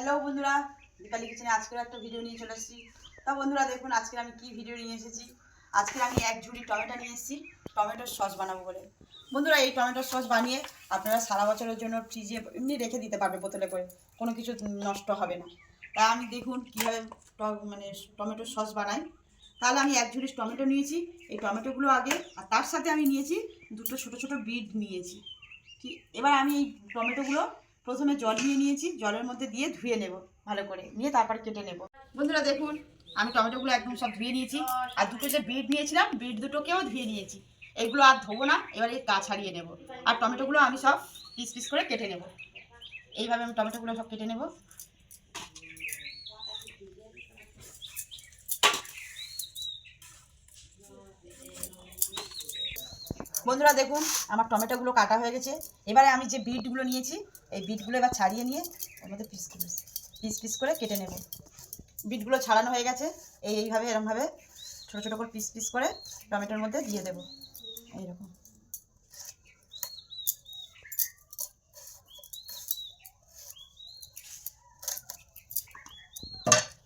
Hello বন্ধুরা, দীপালি কিচেনে আজকের একটা ভিডিও নিয়ে চলে এসেছি। তা বন্ধুরা, দেখুন আজকে আমি কি ভিডিও নিয়ে এসেছি? আজকে আমি এক ঝুড়ি টমেটো নিয়ে এসেছি। টমেটোর সস বানাবো বলে। বন্ধুরা, এই টমেটোর সস বানিয়ে আপনারা সারা বছরের জন্য ফ্রিজে এমনি রেখে দিতে পারবে বোতলে করে। কোনো কিছু নষ্ট হবে না। তা আমি দেখুন, কীভাবে মানে টমেটোর সস বানাই। তাহলে আমি এক ঝুড়ি টমেটো নিয়েছি। এই টমেটোগুলো আগে, আর তার সাথে আমি নিয়েছি দুটো ছোটো ছোটো বিট নিয়েছি। ঠিক এবার আমি এই টমেটোগুলো প্রথমে জল নিয়ে নিয়েছি, জলের মধ্যে দিয়ে ধুয়ে নেব, ভালো করে। নিয়ে তারপর কেটে নেব। বন্ধুরা দেখুন, আমি টমেটোগুলো একদম সব ধুয়ে নিয়েছি। আর দুটো যে বিট নিয়েছিলাম বিট দুটোকেও ধুয়ে নিয়েছি। এগুলো আর ধোবো না, এবার এই গা ছাড়িয়ে নেব। আর টমেটোগুলো আমি সব পিস পিস করে কেটে নেব। এইভাবে আমি টমেটোগুলো সব কেটে নেব। বন্ধুরা দেখুন, আমার টমেটোগুলো কাটা হয়ে গেছে। এবারে আমি যে বিটগুলো নিয়েছি, এই বিটগুলো এবার ছাড়িয়ে নিয়ে ওর মধ্যে পিস পিস পিস করে কেটে নেব। বিটগুলো ছাড়ানো হয়ে গেছে, এই এইভাবে, এরমভাবে ছোটো ছোটো করে পিস পিস করে টমেটোর মধ্যে দিয়ে দেবো। এইরকম।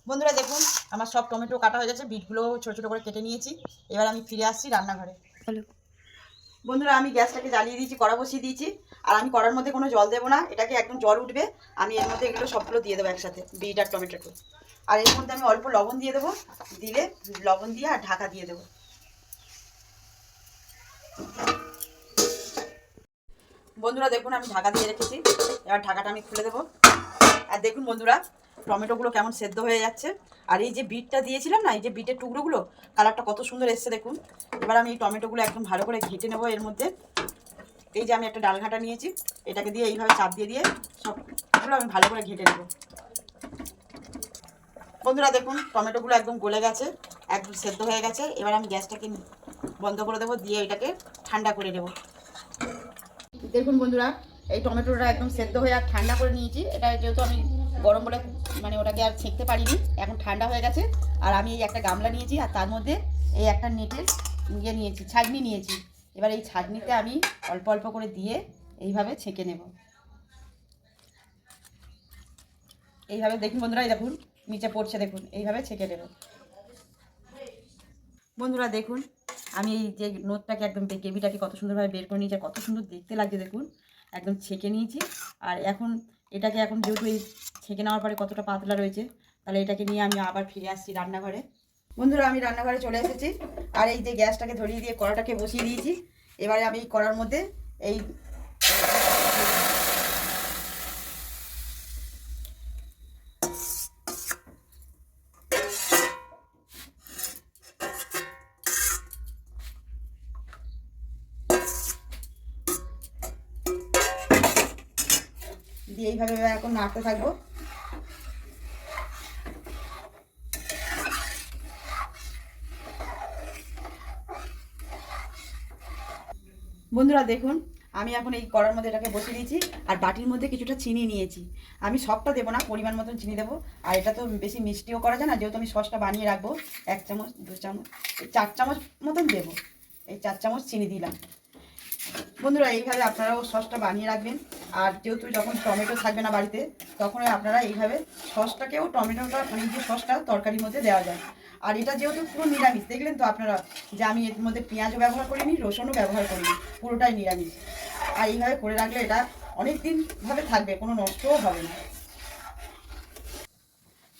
বন্ধুরা দেখুন, আমার সব টমেটো কাটা হয়ে গেছে বিটগুলো ছোটো ছোটো করে কেটে নিয়েছি। এবার আমি ফিরে আসছি রান্নাঘরে। বন্ধুরা, আমি গ্যাসটাকে জ্বালিয়ে দিয়েছি, কড়া বসিয়ে দিয়েছি। আর আমি কড়ার মধ্যে কোনো জল দেবো না, এটাকে একদম জল উঠবে। আমি এর মধ্যে এগুলো সবগুলো দিয়ে দেবো একসাথে, বিট আর টমেটোকে আর এর মধ্যে আমি অল্প লবণ দিয়ে দেবো, দিলে লবণ দিয়ে আর ঢাকা দিয়ে দেবো। বন্ধুরা, দেখুন আমি ঢাকা দিয়ে রেখেছি, এবার ঢাকাটা আমি খুলে দেবো। আর দেখুন বন্ধুরা টমেটোগুলো কেমন সেদ্ধ হয়ে যাচ্ছে। আর এই যে বিটটা দিয়েছিলাম না, এই যে বিটের টুকরোগুলো কালারটা কত সুন্দর এসছে দেখুন। এবার আমি এই টমেটোগুলো একদম ভালো করে ঘেঁটে নেব এর মধ্যে। এই যে আমি একটা ডাল ঘাঁটা নিয়েছি, এটাকে দিয়ে এইভাবে চাপ দিয়ে দিয়ে সবগুলো আমি ভালো করে ঘেঁটে নেব। বন্ধুরা দেখুন, টমেটোগুলো একদম গলে গেছে, একদম সেদ্ধ হয়ে গেছে। এবার আমি গ্যাসটাকে বন্ধ করে দেবো, দিয়ে এটাকে ঠান্ডা করে দেবো দেখুন বন্ধুরা, এই টমেটোটা একদম সেদ্ধ হয়ে আর ঠান্ডা করে নিয়েছি। এটা যেহেতু আমি গরম বলে মানে ওটাকে আর ছেঁকতে পারিনি, এখন ঠান্ডা হয়ে গেছে। আর আমি এই একটা গামলা নিয়েছি, আর তার মধ্যে এই একটা নেটের ইয়ে নিয়েছি ছাগনি নিয়েছি। এবার এই ছাগনিতে আমি অল্প অল্প করে দিয়ে এইভাবে ছেঁকে নেব। এইভাবে দেখুন বন্ধুরা দেখুন, নিচে পড়ছে দেখুন, এইভাবে ছেঁকে নেব। বন্ধুরা, দেখুন, আমি এই যে নোটটাকে একদম গ্রেভিটাকে কত সুন্দরভাবে বের করে নিয়েছি কত সুন্দর দেখতে লাগছে, দেখুন। একদম ছেঁকে নিয়েছি, আর এখন এটাকে এখন যেহেতু এই ছেঁকে নেওয়ার পরে কতটা পাতলা রয়েছে, তাহলে এটাকে নিয়ে আমি আবার ফিরে আসছি রান্নাঘরে। বন্ধুরা, আমি রান্নাঘরে চলে এসেছি। আর এই যে গ্যাসটাকে ধরিয়ে দিয়ে কড়াটাকে বসিয়ে দিয়েছি। এবারে আমি কড়ার মধ্যে এই দিয়ে এইভাবে এখন নাড়তে থাকব। বন্ধুরা দেখুন, আমি এখন এই কড়ার মধ্যে এটাকে বসিয়ে দিয়েছি, আর বাটির মধ্যে কিছুটা চিনি নিয়েছি। আমি সবটা দেবো না, পরিমাণ মতন চিনি দেবো, আর এটা তো বেশি মিষ্টিও করা যায় না, যেহেতু আমি সসটা বানিয়ে রাখব, এক চামচ, দু চামচ চার চামচ মতন দেবো, এই চার চামচ চিনি দিলাম। বন্ধুরা, এইভাবে আপনারাও সসটা বানিয়ে রাখবেন। আর যেহেতু যখন টমেটো থাকবে না বাড়িতে, তখন আপনারা এইভাবে সসটাকেও টমেটোটা মানে যে সসটা তরকারির মধ্যে দেওয়া যায়। আর এটা যেহেতু পুরো নিরামিষ, দেখলেন তো আপনারা যে আমি এর মধ্যে পেঁয়াজও ব্যবহার করিনি, রসুনও ব্যবহার করিনি, পুরোটাই নিরামিষ। আর এইভাবে করে রাখলে এটা অনেক দিনভাবে থাকবে, কোনো নষ্টও হবে না।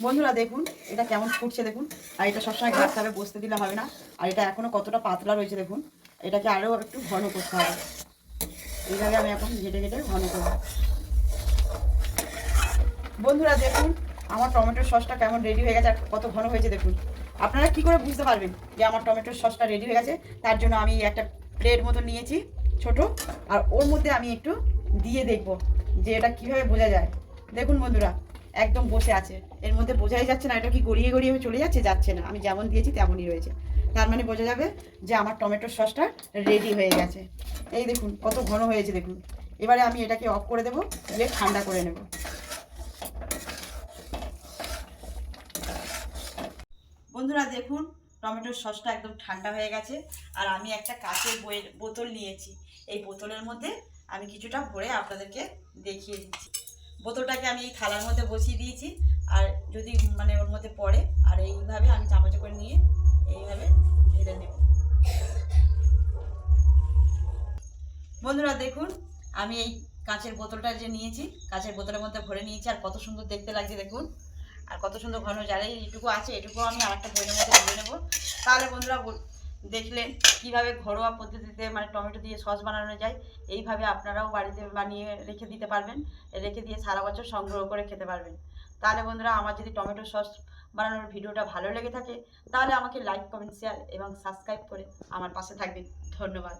বন্ধুরা দেখুন, এটা কেমন ফুটছে দেখুন। আর এটা সবসময় ঘাটতে হবে বসতে দিলে হবে না। আর এটা এখনও কতটা পাতলা রয়েছে দেখুন। এটাকে আরও একটু ঘন করতে হবে। এইভাবে আমি এখন ঘেটে ঘেটে ঘন করব। বন্ধুরা, দেখুন, আমার টমেটোর সসটা কেমন রেডি হয়ে গেছে আর কত ঘন হয়েছে, দেখুন। আপনারা কি করে বুঝতে পারবেন যে আমার টমেটোর সসটা রেডি হয়ে গেছে? তার জন্য আমি একটা প্লেট মতো নিয়েছি, ছোট, আর ওর মধ্যে আমি একটু দিয়ে দেখব যে এটা কীভাবে বোঝা যায়। দেখুন বন্ধুরা, একদম বসে আছে। এর মধ্যে বোঝাই যাচ্ছে না, এটা কি গড়িয়ে গড়িয়ে চলে যাচ্ছে? যাচ্ছে না। আমি যেমন দিয়েছি তেমনই রয়েছে। তার মানে বোঝা যাবে যে আমার টমেটোর সসটা রেডি হয়ে গেছে। এই দেখুন, কত ঘন হয়েছে, দেখুন। এবারে আমি এটাকে অফ করে দেবো, দিয়ে ঠান্ডা করে নেব। বন্ধুরা, দেখুন, টমেটোর সসটা একদম ঠান্ডা হয়ে গেছে, আর আমি একটা কাঁচের বইয়ের বোতল নিয়েছি। এই বোতলের মধ্যে আমি কিছুটা ভরে আপনাদেরকে দেখিয়ে দিচ্ছি। বোতলটাকে আমি এই থালার মধ্যে বসিয়ে দিয়েছি, আর যদি মানে ওর মধ্যে পড়ে, আর এইভাবে আমি চামচে করে নিয়ে এইভাবে ঢেলে নেব। বন্ধুরা দেখুন, আমি এই কাঁচের বোতলটা যে নিয়েছি, কাঁচের বোতলের মধ্যে ভরে নিয়েছি, আর কত সুন্দর দেখতে লাগছে দেখুন। আর কত সুন্দর ঘন জালে এইটুকু আছে এটুকু আমি আরেকটা বইয়ের মধ্যে ভরে নেব। তাহলে বন্ধুরা দেখলেন কীভাবে ঘরোয়া পদ্ধতিতে মানে টমেটো দিয়ে সস বানানো যায়, এইভাবে আপনারাও বাড়িতে বানিয়ে রেখে দিতে পারবেন, রেখে দিয়ে সারা বছর সংগ্রহ করে খেতে পারবেন। তাহলে বন্ধুরা, আমার যদি টমেটো সস বানানোর ভিডিওটা ভালো লেগে থাকে, তাহলে আমাকে লাইক কমেন্ট শেয়ার এবং সাবস্ক্রাইব করে আমার পাশে থাকবেন। ধন্যবাদ।